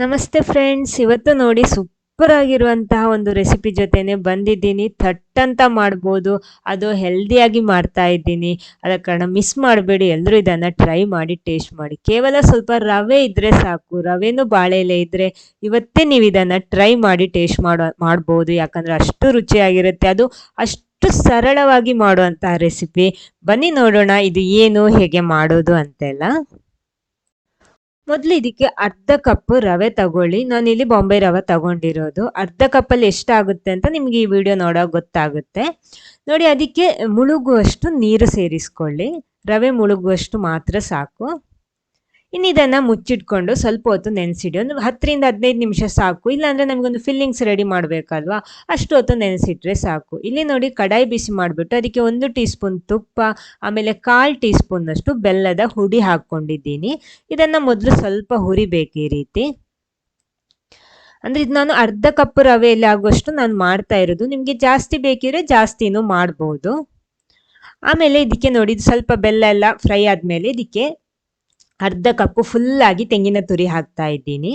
ನಮಸ್ತೆ ಫ್ರೆಂಡ್ಸ್. ಇವತ್ತು ನೋಡಿ ಸೂಪರ್ ಆಗಿರುವಂತಹ ಒಂದು ರೆಸಿಪಿ ಜೊತೆನೆ ಬಂದಿದ್ದೀನಿ. ಥಟ್ ಅಂತ ಮಾಡ್ಬೋದು. ಅದು ಹೆಲ್ದಿಯಾಗಿ ಮಾಡ್ತಾ ಇದ್ದೀನಿ. ಅದ ಕಾರಣ ಮಿಸ್ ಮಾಡಬೇಡಿ. ಎಲ್ಲರೂ ಇದನ್ನು ಟ್ರೈ ಮಾಡಿ ಟೇಸ್ಟ್ ಮಾಡಿ. ಕೇವಲ ಸ್ವಲ್ಪ ರವೆ ಇದ್ದರೆ ಸಾಕು. ರವೆನೂ ಬಾಳೆಲೆ ಇದ್ದರೆ ಇವತ್ತೇ ನೀವು ಇದನ್ನು ಟ್ರೈ ಮಾಡಿ ಟೇಸ್ಟ್ ಮಾಡೋ, ಮಾಡ್ಬೋದು. ಯಾಕಂದರೆ ಅಷ್ಟು ರುಚಿಯಾಗಿರುತ್ತೆ. ಅದು ಅಷ್ಟು ಸರಳವಾಗಿ ಮಾಡುವಂತಹ ರೆಸಿಪಿ ಬನ್ನಿ ನೋಡೋಣ ಇದು ಏನು, ಹೇಗೆ ಮಾಡೋದು ಅಂತೆಲ್ಲ. ಮೊದಲು ಇದಕ್ಕೆ ಅರ್ಧ ಕಪ್ ರವೆ ತಗೊಳ್ಳಿ. ನಾನು ಇಲ್ಲಿ ಬಾಂಬೆ ರವೆ ತಗೊಂಡಿರೋದು. ಅರ್ಧ ಕಪ್ಪಲ್ಲಿ ಎಷ್ಟಾಗುತ್ತೆ ಅಂತ ನಿಮ್ಗೆ ಈ ವಿಡಿಯೋ ನೋಡೋ ಗೊತ್ತಾಗುತ್ತೆ. ನೋಡಿ, ಅದಕ್ಕೆ ಮುಳುಗುವಷ್ಟು ನೀರು ಸೇರಿಸ್ಕೊಳ್ಳಿ. ರವೆ ಮುಳುಗುವಷ್ಟು ಮಾತ್ರ ಸಾಕು. ಇನ್ನು ಇದನ್ನು ಮುಚ್ಚಿಟ್ಕೊಂಡು ಸ್ವಲ್ಪ ಹೊತ್ತು ನೆನೆಸಿಡಿ. ಒಂದು ಹತ್ತರಿಂದ ಹದಿನೈದು ನಿಮಿಷ ಸಾಕು. ಇಲ್ಲಾಂದರೆ ನಮಗೊಂದು ಫಿಲ್ಲಿಂಗ್ಸ್ ರೆಡಿ ಮಾಡಬೇಕಲ್ವಾ? ಅಷ್ಟು ಹೊತ್ತು ನೆನೆಸಿಟ್ರೆ ಸಾಕು. ಇಲ್ಲಿ ನೋಡಿ ಕಡಾಯಿ ಬಿಸಿ ಮಾಡಿಬಿಟ್ಟು ಅದಕ್ಕೆ ಒಂದು ಟೀ ಸ್ಪೂನ್ ತುಪ್ಪ, ಆಮೇಲೆ ಕಾಲು ಟೀ ಸ್ಪೂನ್ನಷ್ಟು ಬೆಲ್ಲದ ಹುಡಿ ಹಾಕ್ಕೊಂಡಿದ್ದೀನಿ. ಇದನ್ನು ಮೊದಲು ಸ್ವಲ್ಪ ಹುರಿಬೇಕು ಈ ರೀತಿ. ಅಂದರೆ ಇದು ನಾನು ಅರ್ಧ ಕಪ್ ರವೆಯಲ್ಲಿ ಆಗುವಷ್ಟು ನಾನು ಮಾಡ್ತಾ ಇರೋದು. ನಿಮಗೆ ಜಾಸ್ತಿ ಬೇಕಿದ್ರೆ ಜಾಸ್ತಿನೂ ಮಾಡ್ಬೋದು. ಆಮೇಲೆ ಇದಕ್ಕೆ ನೋಡಿ ಸ್ವಲ್ಪ ಬೆಲ್ಲ ಎಲ್ಲ ಫ್ರೈ ಆದಮೇಲೆ ಇದಕ್ಕೆ ಅರ್ಧ ಕಪ್ಪು ಫುಲ್ಲಾಗಿ ತೆಂಗಿನ ತುರಿ ಹಾಕ್ತಾ ಇದ್ದೀನಿ.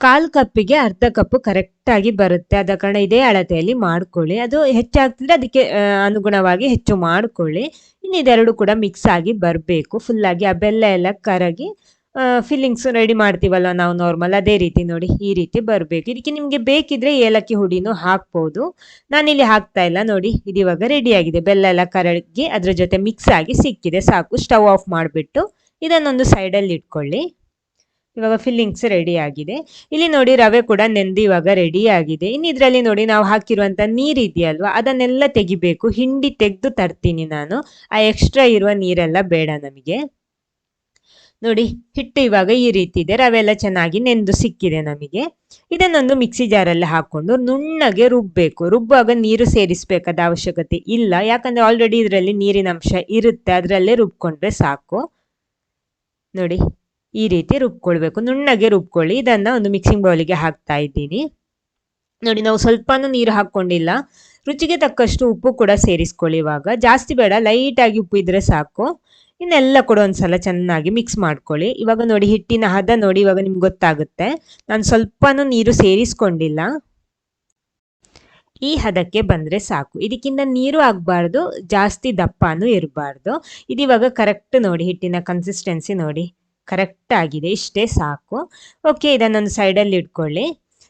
ಕಾಲು ಕಪ್ಪಿಗೆ ಅರ್ಧ ಕಪ್ಪು ಕರೆಕ್ಟಾಗಿ ಬರುತ್ತೆ. ಆದ ಕಾರಣ ಇದೇ ಅಳತೆಯಲ್ಲಿ ಮಾಡ್ಕೊಳ್ಳಿ. ಅದು ಹೆಚ್ಚಾಗ್ತಿದ್ರೆ ಅದಕ್ಕೆ ಅನುಗುಣವಾಗಿ ಹೆಚ್ಚು ಮಾಡ್ಕೊಳ್ಳಿ. ಇನ್ನು ಇದೆರಡು ಕೂಡ ಮಿಕ್ಸ್ ಆಗಿ ಬರಬೇಕು. ಫುಲ್ಲಾಗಿ ಆ ಬೆಲ್ಲ ಎಲ್ಲ ಕರಗಿ ಫಿಲ್ಲಿಂಗ್ಸ್ ರೆಡಿ ಮಾಡ್ತೀವಲ್ಲ ನಾವು ನಾರ್ಮಲ್ ಅದೇ ರೀತಿ ನೋಡಿ ಈ ರೀತಿ ಬರಬೇಕು. ಇದಕ್ಕೆ ನಿಮಗೆ ಬೇಕಿದ್ರೆ ಏಲಕ್ಕಿ ಹುಡಿನೂ ಹಾಕ್ಬೋದು. ನಾನಿಲ್ಲಿ ಹಾಕ್ತಾ ಇಲ್ಲ ನೋಡಿ. ಇದಿವಾಗ ರೆಡಿಯಾಗಿದೆ ಬೆಲ್ಲ ಎಲ್ಲ ಕರಗಿ ಅದರ ಜೊತೆ ಮಿಕ್ಸ್ ಆಗಿ ಸಿಕ್ಕಿದೆ. ಸಾಕು. ಸ್ಟವ್ ಆಫ್ ಮಾಡಿಬಿಟ್ಟು ಇದನ್ನೊಂದು ಸೈಡಲ್ಲಿ ಇಟ್ಕೊಳ್ಳಿ. ಇವಾಗ ಫಿಲ್ಲಿಂಗ್ಸ್ ರೆಡಿ ಆಗಿದೆ. ಇಲ್ಲಿ ನೋಡಿ ರವೆ ಕೂಡ ನೆಂದು ಇವಾಗ ರೆಡಿ ಆಗಿದೆ. ಇನ್ನು ಇದರಲ್ಲಿ ನೋಡಿ ನಾವು ಹಾಕಿರುವಂಥ ನೀರು ಇದೆಯಲ್ವಾ, ಅದನ್ನೆಲ್ಲ ತೆಗಿಬೇಕು. ಹಿಂಡಿ ತೆಗೆದು ತರ್ತೀನಿ ನಾನು. ಆ ಎಕ್ಸ್ಟ್ರಾ ಇರುವ ನೀರೆಲ್ಲ ಬೇಡ ನಮಗೆ. ನೋಡಿ, ಹಿಟ್ಟು ಇವಾಗ ಈ ರೀತಿ ಇದೆ. ರವೆ ಎಲ್ಲ ಚೆನ್ನಾಗಿ ನೆಂದು ಸಿಕ್ಕಿದೆ ನಮಗೆ. ಇದನ್ನೊಂದು ಮಿಕ್ಸಿ ಜಾರಲ್ಲಿ ಹಾಕ್ಕೊಂಡು ನುಣ್ಣಗೆ ರುಬ್ಬಬೇಕು ರುಬ್ಬುವಾಗ ನೀರು ಸೇರಿಸಬೇಕಾದ ಅವಶ್ಯಕತೆ ಇಲ್ಲ. ಯಾಕಂದರೆ ಆಲ್ರೆಡಿ ಇದರಲ್ಲಿ ನೀರಿನ ಅಂಶ ಇರುತ್ತೆ. ಅದರಲ್ಲೇ ರುಬ್ಕೊಂಡ್ರೆ ಸಾಕು. ನೋಡಿ, ಈ ರೀತಿ ರುಬ್ಕೊಳ್ಬೇಕು. ನುಣ್ಣಗೆ ರುಬ್ಕೊಳ್ಳಿ. ಇದನ್ನ ಒಂದು ಮಿಕ್ಸಿಂಗ್ ಬೌಲಿಗೆ ಹಾಕ್ತಾ ಇದ್ದೀನಿ. ನೋಡಿ, ನಾವು ಸ್ವಲ್ಪನೂ ನೀರು ಹಾಕ್ಕೊಂಡಿಲ್ಲ. ರುಚಿಗೆ ತಕ್ಕಷ್ಟು ಉಪ್ಪು ಕೂಡ ಸೇರಿಸ್ಕೊಳ್ಳಿ ಇವಾಗ. ಜಾಸ್ತಿ ಬೇಡ, ಲೈಟಾಗಿ ಉಪ್ಪು ಇದ್ರೆ ಸಾಕು. ಇನ್ನೆಲ್ಲ ಕೂಡ ಒಂದ್ಸಲ ಚೆನ್ನಾಗಿ ಮಿಕ್ಸ್ ಮಾಡ್ಕೊಳ್ಳಿ. ಇವಾಗ ನೋಡಿ, ಹಿಟ್ಟಿನ ಹದ ನೋಡಿ ಇವಾಗ ನಿಮ್ಗೆ ಗೊತ್ತಾಗುತ್ತೆ. ನಾನು ಸ್ವಲ್ಪನೂ ನೀರು ಸೇರಿಸ್ಕೊಂಡಿಲ್ಲ. ಈ ಹದಕ್ಕೆ ಬಂದರೆ ಸಾಕು. ಇದಕ್ಕಿಂತ ನೀರು ಆಗಬಾರ್ದು, ಜಾಸ್ತಿ ದಪ್ಪನೂ ಇರಬಾರ್ದು. ಇದಿವಾಗ ಕರೆಕ್ಟ್ ನೋಡಿ, ಹಿಟ್ಟಿನ ಕನ್ಸಿಸ್ಟೆನ್ಸಿ ನೋಡಿ ಕರೆಕ್ಟ್ ಆಗಿದೆ, ಇಷ್ಟೇ ಸಾಕು. ಓಕೆ ಇದನ್ನೊಂದು ಸೈಡಲ್ಲಿ ಇಟ್ಕೊಳ್ಳಿ.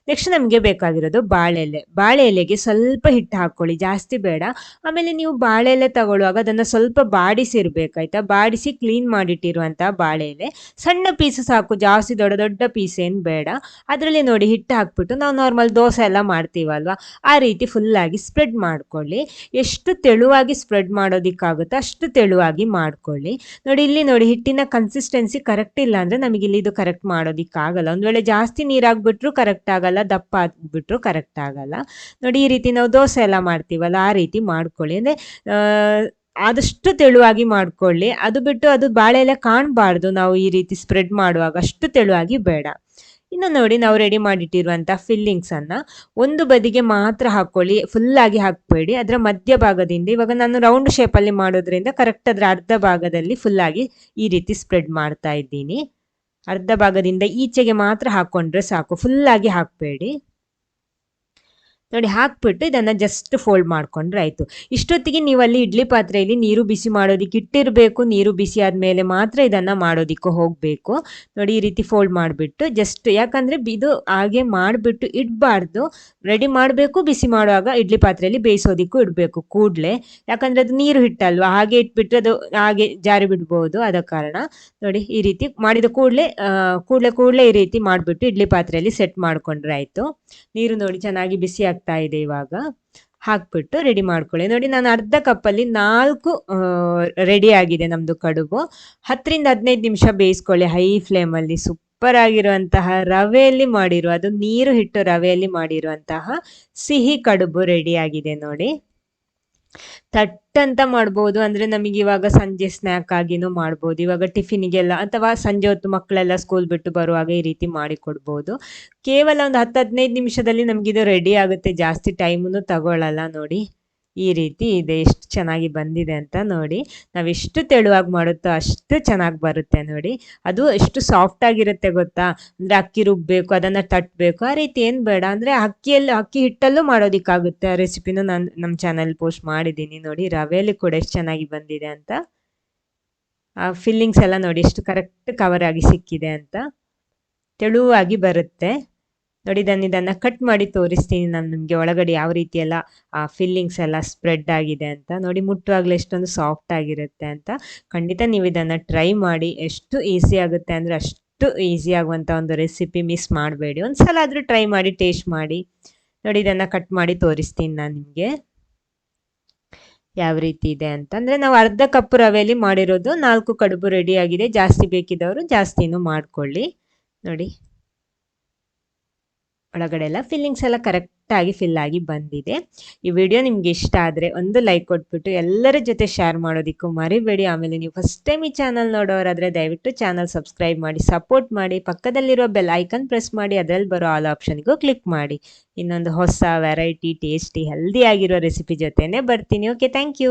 ನೆಕ್ಸ್ಟ್ ನಮಗೆ ಬೇಕಾಗಿರೋದು ಬಾಳೆ ಎಲೆ ಬಾಳೆ ಎಲೆಗೆ ಸ್ವಲ್ಪ ಹಿಟ್ಟು ಹಾಕ್ಕೊಳ್ಳಿ, ಜಾಸ್ತಿ ಬೇಡ. ಆಮೇಲೆ ನೀವು ಬಾಳೆ ಎಲೆ ತಗೊಳ್ಳುವಾಗ ಅದನ್ನು ಸ್ವಲ್ಪ ಬಾಡಿಸಿರ್ಬೇಕಾಯ್ತಾ ಬಾಡಿಸಿ ಕ್ಲೀನ್ ಮಾಡಿಟ್ಟಿರುವಂಥ ಬಾಳೆ ಎಲೆ ಸಣ್ಣ ಪೀಸ್ ಸಾಕು, ಜಾಸ್ತಿ ದೊಡ್ಡ ದೊಡ್ಡ ಪೀಸ್ ಏನು ಬೇಡ. ಅದರಲ್ಲಿ ನೋಡಿ ಹಿಟ್ಟು ಹಾಕ್ಬಿಟ್ಟು ನಾವು ನಾರ್ಮಲ್ ದೋಸೆ ಎಲ್ಲ ಮಾಡ್ತೀವಲ್ವ? ಆ ರೀತಿ ಫುಲ್ಲಾಗಿ ಸ್ಪ್ರೆಡ್ ಮಾಡ್ಕೊಳ್ಳಿ. ಎಷ್ಟು ತೆಳುವಾಗಿ ಸ್ಪ್ರೆಡ್ ಮಾಡೋದಕ್ಕಾಗುತ್ತೋ ಅಷ್ಟು ತೆಳುವಾಗಿ ಮಾಡ್ಕೊಳ್ಳಿ. ನೋಡಿ, ಇಲ್ಲಿ ನೋಡಿ ಹಿಟ್ಟಿನ ಕನ್ಸಿಸ್ಟೆನ್ಸಿ ಕರೆಕ್ಟ್ ಇಲ್ಲ ಅಂದರೆ ನಮಗೆ ಇದು ಕರೆಕ್ಟ್ ಮಾಡೋದಕ್ಕಾಗಲ್ಲ. ಒಂದು ವೇಳೆ ಜಾಸ್ತಿ ನೀರಾಗ್ಬಿಟ್ರು ಕರೆಕ್ಟ್ ಆಗಲ್ಲ. ದಪ್ಪ ಆಗ್ಬಿಟ್ರು ಕರೆಕ್ಟ್ ಆಗಲ್ಲ. ನೋಡಿ, ಈ ರೀತಿ ನಾವು ದೋಸೆ ಎಲ್ಲ ಮಾಡ್ತೀವಲ್ಲ, ಆ ರೀತಿ ಮಾಡ್ಕೊಳ್ಳಿ. ಅಂದರೆ ಆದಷ್ಟು ತೆಳುವಾಗಿ ಮಾಡ್ಕೊಳ್ಳಿ. ಅದು ಬಿಟ್ಟು ಅದು ಬಾಳೆ ಎಲ್ಲ ಕಾಣಬಾರ್ದು ನಾವು ಈ ರೀತಿ ಸ್ಪ್ರೆಡ್ ಮಾಡುವಾಗ. ಅಷ್ಟು ತೆಳುವಾಗಿ ಬೇಡ. ಇನ್ನು ನೋಡಿ, ನಾವು ರೆಡಿ ಮಾಡಿಟ್ಟಿರುವಂಥ ಫಿಲ್ಲಿಂಗ್ಸನ್ನು ಒಂದು ಬದಿಗೆ ಮಾತ್ರ ಹಾಕ್ಕೊಳ್ಳಿ. ಫುಲ್ಲಾಗಿ ಹಾಕ್ಬೇಡಿ. ಅದರ ಮಧ್ಯ ಭಾಗದಿಂದ, ಇವಾಗ ನಾನು ರೌಂಡ್ ಶೇಪಲ್ಲಿ ಮಾಡೋದ್ರಿಂದ ಕರೆಕ್ಟ್ ಅದರ ಅರ್ಧ ಭಾಗದಲ್ಲಿ ಫುಲ್ಲಾಗಿ ಈ ರೀತಿ ಸ್ಪ್ರೆಡ್ ಮಾಡ್ತಾ ಇದ್ದೀನಿ. ಅರ್ಧ ಭಾಗದಿಂದ ಈಚೆಗೆ ಮಾತ್ರ ಹಾಕ್ಕೊಂಡ್ರೆ ಸಾಕು. ಫುಲ್ಲಾಗಿ ಹಾಕಬೇಡಿ. ನೋಡಿ ಹಾಕ್ಬಿಟ್ಟು ಇದನ್ನು ಜಸ್ಟ್ ಫೋಲ್ಡ್ ಮಾಡ್ಕೊಂಡ್ರೆ ಆಯಿತು. ಇಷ್ಟೊತ್ತಿಗೆ ನೀವು ಅಲ್ಲಿ ಇಡ್ಲಿ ಪಾತ್ರೆಯಲ್ಲಿ ನೀರು ಬಿಸಿ ಮಾಡೋದಕ್ಕೆ ಇಟ್ಟಿರಬೇಕು, ನೀರು ಬಿಸಿ ಆದಮೇಲೆ ಮಾತ್ರ ಇದನ್ನು ಮಾಡೋದಕ್ಕೆ ಹೋಗಬೇಕು. ನೋಡಿ ಈ ರೀತಿ ಫೋಲ್ಡ್ ಮಾಡಿಬಿಟ್ಟು ಜಸ್ಟ್ ಯಾಕಂದರೆ ಇದು ಹಾಗೆ ಮಾಡಿಬಿಟ್ಟು ಇಡಬಾರ್ದು. ರೆಡಿ ಮಾಡಬೇಕು, ಬಿಸಿ ಮಾಡುವಾಗ ಇಡ್ಲಿ ಪಾತ್ರೆಯಲ್ಲಿ ಬೇಯಿಸೋದಕ್ಕೂ ಇಡಬೇಕು ಕೂಡಲೇ. ಯಾಕಂದರೆ ಅದು ನೀರು ಹಿಟ್ಟಲ್ವ? ಹಾಗೆ ಇಟ್ಬಿಟ್ರೆ ಅದು ಹಾಗೆ ಜಾರಿ ಬಿಡ್ಬೋದು ಆದ ಕಾರಣ. ನೋಡಿ ಈ ರೀತಿ ಮಾಡಿದ ಕೂಡಲೇ ಕೂಡಲೇ ಕೂಡಲೇ ಈ ರೀತಿ ಮಾಡಿಬಿಟ್ಟು ಇಡ್ಲಿ ಪಾತ್ರೆಯಲ್ಲಿ ಸೆಟ್ ಮಾಡಿಕೊಂಡ್ರೆ ಆಯಿತು. ನೀರು ನೋಡಿ ಚೆನ್ನಾಗಿ ಬಿಸಿ ಆಗ್ತಾ ಇದೆ ಇವಾಗ ಹಾಕ್ಬಿಟ್ಟು ರೆಡಿ ಮಾಡ್ಕೊಳ್ಳಿ. ನೋಡಿ, ನಾನು ಅರ್ಧ ಕಪ್ಪಲ್ಲಿ ನಾಲ್ಕು ರೆಡಿ ಆಗಿದೆ ನಮ್ಮದು ಕಡುಬು. ಹತ್ತರಿಂದ ಹದಿನೈದು ನಿಮಿಷ ಬೇಯಿಸ್ಕೊಳ್ಳಿ. ಹೈ ಫ್ಲೇಮಲ್ಲಿ ಸೂಪರ್ ಆಗಿರುವಂತಹ ರವೆಯಲ್ಲಿ ಮಾಡಿರುವ, ಅದು ನೀರು ಹಿಟ್ಟು ರವೆಯಲ್ಲಿ ಮಾಡಿರುವಂತಹ ಸಿಹಿ ಕಡುಬು ರೆಡಿ ಆಗಿದೆ ನೋಡಿ. ತಟ್ ಅಂತ ಮಾಡ್ಬೋದು ಅಂದ್ರೆ ನಮಗೆ ಇವಾಗ ಸಂಜೆ ಸ್ನ್ಯಾಕ್ ಆಗಿನೂ ಮಾಡ್ಬೋದು. ಇವಾಗ ಟಿಫಿನಿಗೆಲ್ಲ ಅಥವಾ ಸಂಜೆ ಹೊತ್ತು ಮಕ್ಕಳೆಲ್ಲ ಸ್ಕೂಲ್ ಬಿಟ್ಟು ಬರುವಾಗ ಈ ರೀತಿ ಮಾಡಿ ಕೊಡ್ಬೋದು. ಕೇವಲ ಒಂದು ಹತ್ತು ಹದಿನೈದು ನಿಮಿಷದಲ್ಲಿ ನಮಗಿದು ರೆಡಿ ಆಗುತ್ತೆ. ಜಾಸ್ತಿ ಟೈಮನ್ನು ತಗೊಳ್ಳಲ್ಲ ನೋಡಿ. ಈ ರೀತಿ ಇದೆ ಎಷ್ಟು ಚೆನ್ನಾಗಿ ಬಂದಿದೆ ಅಂತ ನೋಡಿ. ನಾವು ಎಷ್ಟು ತೆಳುವಾಗಿ ಮಾಡುತ್ತೋ ಅಷ್ಟು ಚೆನ್ನಾಗಿ ಬರುತ್ತೆ ನೋಡಿ. ಅದು ಎಷ್ಟು ಸಾಫ್ಟ್ ಆಗಿರುತ್ತೆ ಗೊತ್ತಾ? ಅಂದರೆ ಅಕ್ಕಿ ರುಬ್ಬಬೇಕು ಅದನ್ನು ತಟ್ಟಬೇಕು ಆ ರೀತಿ ಏನು ಬೇಡ. ಅಂದರೆ ಅಕ್ಕಿಯಲ್ಲಿ, ಅಕ್ಕಿ ಹಿಟ್ಟಲ್ಲೂ ಮಾಡೋದಕ್ಕಾಗುತ್ತೆ. ಆ ರೆಸಿಪಿನೂ ನಾನು ನಮ್ಮ ಚಾನಲ್ ಪೋಸ್ಟ್ ಮಾಡಿದ್ದೀನಿ ನೋಡಿ. ರವೆಯಲ್ಲಿ ಕೂಡ ಎಷ್ಟು ಚೆನ್ನಾಗಿ ಬಂದಿದೆ ಅಂತ. ಆ ಫಿಲ್ಲಿಂಗ್ಸ್ ಎಲ್ಲ ನೋಡಿ, ಎಷ್ಟು ಕರೆಕ್ಟ್ ಕವರ್ ಆಗಿ ಸಿಕ್ಕಿದೆ ಅಂತ. ತೆಳುವಾಗಿ ಬರುತ್ತೆ. ನೋಡಿ ನಾನು ಇದನ್ನು ಕಟ್ ಮಾಡಿ ತೋರಿಸ್ತೀನಿ ನಾನು ನಿಮಗೆ ಒಳಗಡೆ ಯಾವ ರೀತಿ ಎಲ್ಲ ಫಿಲ್ಲಿಂಗ್ಸ್ ಎಲ್ಲ ಸ್ಪ್ರೆಡ್ ಆಗಿದೆ ಅಂತ. ನೋಡಿ ಮುಟ್ಟುವಾಗಲೇ ಎಷ್ಟೊಂದು ಸಾಫ್ಟ್ ಆಗಿರುತ್ತೆ ಅಂತ. ಖಂಡಿತ ನೀವು ಇದನ್ನು ಟ್ರೈ ಮಾಡಿ, ಎಷ್ಟು ಈಸಿ ಆಗುತ್ತೆ ಅಂದರೆ ಅಷ್ಟು ಈಸಿ ಆಗುವಂಥ ಒಂದು ರೆಸಿಪಿ ಮಿಸ್ ಮಾಡಬೇಡಿ. ಒಂದು ಸಲ ಆದರೂ ಟ್ರೈ ಮಾಡಿ ಟೇಸ್ಟ್ ಮಾಡಿ. ನೋಡಿ, ಇದನ್ನು ಕಟ್ ಮಾಡಿ ತೋರಿಸ್ತೀನಿ ನಾನು ನಿಮಗೆ. ಯಾವ ರೀತಿ ಇದೆ ಅಂತ. ಅಂದರೆ ನಾವು ಅರ್ಧ ಕಪ್ ರವೆಯಲ್ಲಿ ಮಾಡಿರೋದು ನಾಲ್ಕು ಕಡುಬು ರೆಡಿ ಆಗಿದೆ. ಜಾಸ್ತಿ ಬೇಕಿದ್ದವರು ಜಾಸ್ತಿನೂ ಮಾಡ್ಕೊಳ್ಳಿ. ನೋಡಿ. ಒಳಗಡೆ ಎಲ್ಲ ಫಿಲ್ಲಿಂಗ್ಸ್ ಎಲ್ಲ ಕರೆಕ್ಟಾಗಿ ಫಿಲ್ ಆಗಿ ಬಂದಿದೆ. ಈ ವಿಡಿಯೋ ನಿಮ್ಗೆ ಇಷ್ಟ ಆದರೆ ಒಂದು ಲೈಕ್ ಕೊಟ್ಬಿಟ್ಟು ಎಲ್ಲರ ಜೊತೆ ಶೇರ್ ಮಾಡೋದಕ್ಕೂ ಮರಿಬೇಡಿ. ಆಮೇಲೆ ನೀವು ಫಸ್ಟ್ ಟೈಮ್ ಈ ಚಾನಲ್ ನೋಡೋರಾದರೆ ದಯವಿಟ್ಟು ಚಾನಲ್ ಸಬ್ಸ್ಕ್ರೈಬ್ ಮಾಡಿ ಸಪೋರ್ಟ್ ಮಾಡಿ, ಪಕ್ಕದಲ್ಲಿರೋ ಬೆಲ್ ಐಕನ್ ಪ್ರೆಸ್ ಮಾಡಿ, ಅದರಲ್ಲಿ ಬರೋ ಆಲ್ ಆಪ್ಷನ್ಗೂ ಕ್ಲಿಕ್ ಮಾಡಿ. ಇನ್ನೊಂದು ಹೊಸ ವೆರೈಟಿ ಟೇಸ್ಟಿ ಹೆಲ್ದಿ ಆಗಿರೋ ರೆಸಿಪಿ ಜೊತೆನೇ ಬರ್ತೀನಿ. Okay thank you